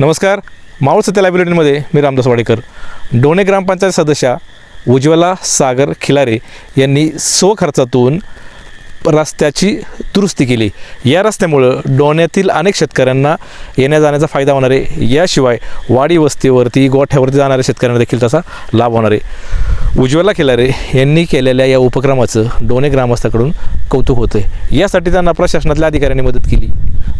नमस्कार. मावळ सत्य लायब्रेरीमध्ये मी रामदास वाडेकर. डोणे ग्रामपंचायत सदस्या उज्ज्वला सागर खिलारे यांनी स्वखर्चातून रस्त्याची दुरुस्ती केली. या रस्त्यामुळं डोण्यातील अनेक शेतकऱ्यांना येण्या जाण्याचा फायदा होणार आहे. याशिवाय वाडी वस्तीवरती गोठ्यावरती जाणाऱ्या शेतकऱ्यांना देखील त्याचा लाभ होणार आहे. उज्ज्वला खिलारे यांनी केलेल्या या उपक्रमाचं डोणे ग्रामस्थाकडून कौतुक होतं आहे यासाठी त्यांना प्रशासनातल्या अधिकाऱ्यांनी मदत केली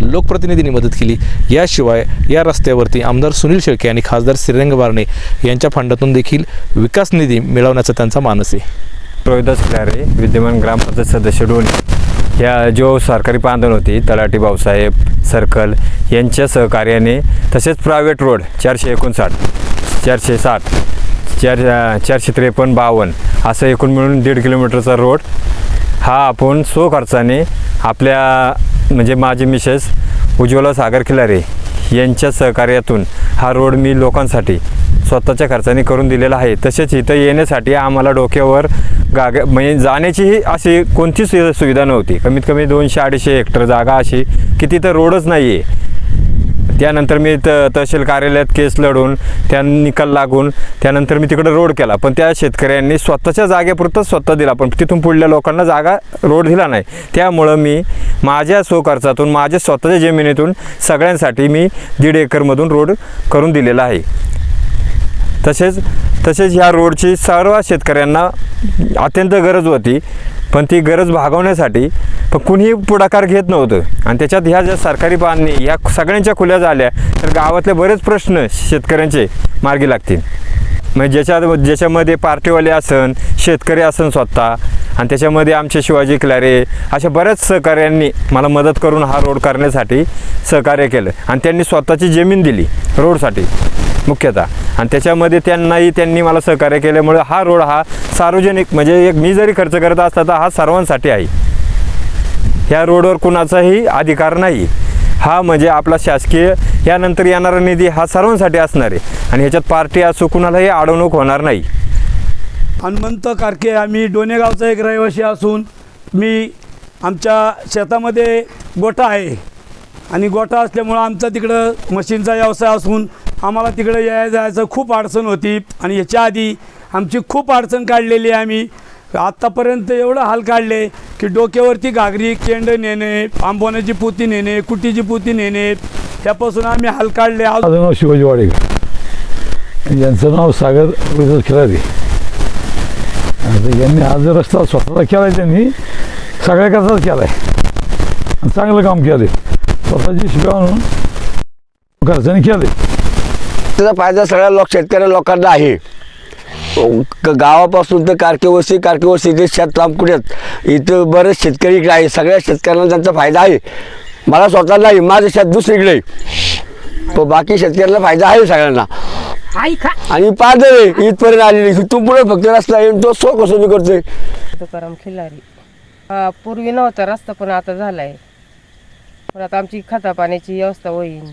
लोकप्रतिनिधींनी मदत केली. याशिवाय या रस्त्यावरती आमदार सुनील शेळके आणि खासदार श्रीरंग बारणे यांच्या फंडातून देखील विकास निधी मिळवण्याचा त्यांचा मानस आहे. रोहिदास खिलारे विद्यमान ग्रामपंचायत सदस्य डोणे. या जो सरकारी बांधण होती तलाठी भाऊसाहेब सर्कल यांच्या सहकार्याने तसेच प्रायव्हेट रोड चारशे एकोणसाठ चारशे साठ चार चारशे त्रेपन्न बावन्न असं एकूण मिळून दीड किलोमीटरचा रोड हा आपण स्वखर्चाने आपल्या म्हणजे माझे मिसेस उज्ज्वला सागर खिलारे यांच्या सहकार्यातून हा रोड मी लोकांसाठी स्वतःच्या खर्चाने करून दिलेला आहे. तसेच इथं येण्यासाठी आम्हाला डोक्यावर गाग म्हणजे जाण्याचीही अशी कोणतीच सुविधा नव्हती. कमीत कमी दोनशे अडीचशे हेक्टर जागा अशी. की तिथं रोडच नाही आहे त्यानंतर मी त तहसील कार्यालयात केस लढून त्या निकाल लागून त्यानंतर मी तिकडे रोड केला. पण त्या शेतकऱ्यांनी स्वतःच्या जागेपुरतंच स्वतः दिला. पण तिथून पुढल्या लोकांना जागा रोड दिला नाही. त्यामुळं मी माझ्या स्वखर्चातून माझ्या स्वतःच्या जमिनीतून सगळ्यांसाठी मी दीड एकरमधून रोड करून दिलेला आहे. तसेच तसेच ह्या रोडची सर्व शेतकऱ्यांना अत्यंत गरज होती. पण ती गरज भागवण्यासाठी पण कुणीही पुढाकार घेत नव्हतं. आणि त्याच्यात ह्या ज्या सरकारी बांधणी ह्या सगळ्यांच्या खुल्या झाल्या तर गावातले बरेच प्रश्न शेतकऱ्यांचे मार्गी लागतील. म्हणजे ज्याच्यात ज्याच्यामध्ये पार्टीवाले असन शेतकरी असन स्वतः आणि त्याच्यामध्ये आमचे शिवाजी क्लारे अशा बऱ्याच सहकार्यांनी मला मदत करून हा रोड करण्यासाठी सहकार्य केलं. आणि त्यांनी स्वतःची जमीन दिली रोडसाठी. मुख्यतः. आणि त्याच्यामध्ये त्यांनाही त्यांनी मला सहकार्य केल्यामुळे हा रोड हा सार्वजनिक म्हणजे एक मी जरी खर्च करत असला तर हा सर्वांसाठी आहे. ह्या रोडवर कुणाचाही अधिकार नाही. हा म्हणजे आपला शासकीय यानंतर येणारा निधी हा सर्वांसाठी असणार आहे. आणि ह्याच्यात पार्टी असो कुणालाही अडवणूक होणार नाही. हनुमंत कारके आम्ही डोनेगावचा एक रहिवासी असून मी आमच्या शेतामध्ये गोठा आहे. आणि गोठा असल्यामुळं आमचा तिकडं मशीनचा व्यवसाय असून आम्हाला तिकडं यायला जायचं खूप अडचण होती. आणि याच्या आधी आमची खूप अडचण काढलेली आहे आम्ही. आत्तापर्यंत एवढं हाल काढले की डोक्यावरती घागरी केंड नेणे आंबोण्याची पोती नेणे कुटीची पोती नेणे त्यापासून आम्ही हाल काढले. माझं नाव शिवाजी वाडेकर. यांचं नाव सागर रोहिदास खिलारी आता यांनी हा रस्ता स्वतःचा केला आहे त्यांनी सगळ्याकरताच केला आहे चांगलं काम केलं स्वतःची शिकाव म्हणून खर्चाने केले त्याचा फायदा सगळ्या लोक शेतकऱ्या लोकांना आहे. गावापासून तर कारकेवस्ती कारकेवस्ती ते शेत कुठेत इथं बरेच शेतकरी इकडे आहे सगळ्या शेतकऱ्यांना त्यांचा फायदा आहे. मला स्वतःला नाही माझं शेत दुसरीकडे आहे. पण बाकी शेतकऱ्यांना फायदा आहे सगळ्यांना. आणि पाहत आहे इथपर्यंत आलेली इथून पुढे फक्त रस्ता आहे तो सो कसं करतोय? तुकाराम खिल्लारी पूर्वी नव्हता रस्ता पण आता झालाय. पण आता आमची खाता पाण्याची व्यवस्था होईल.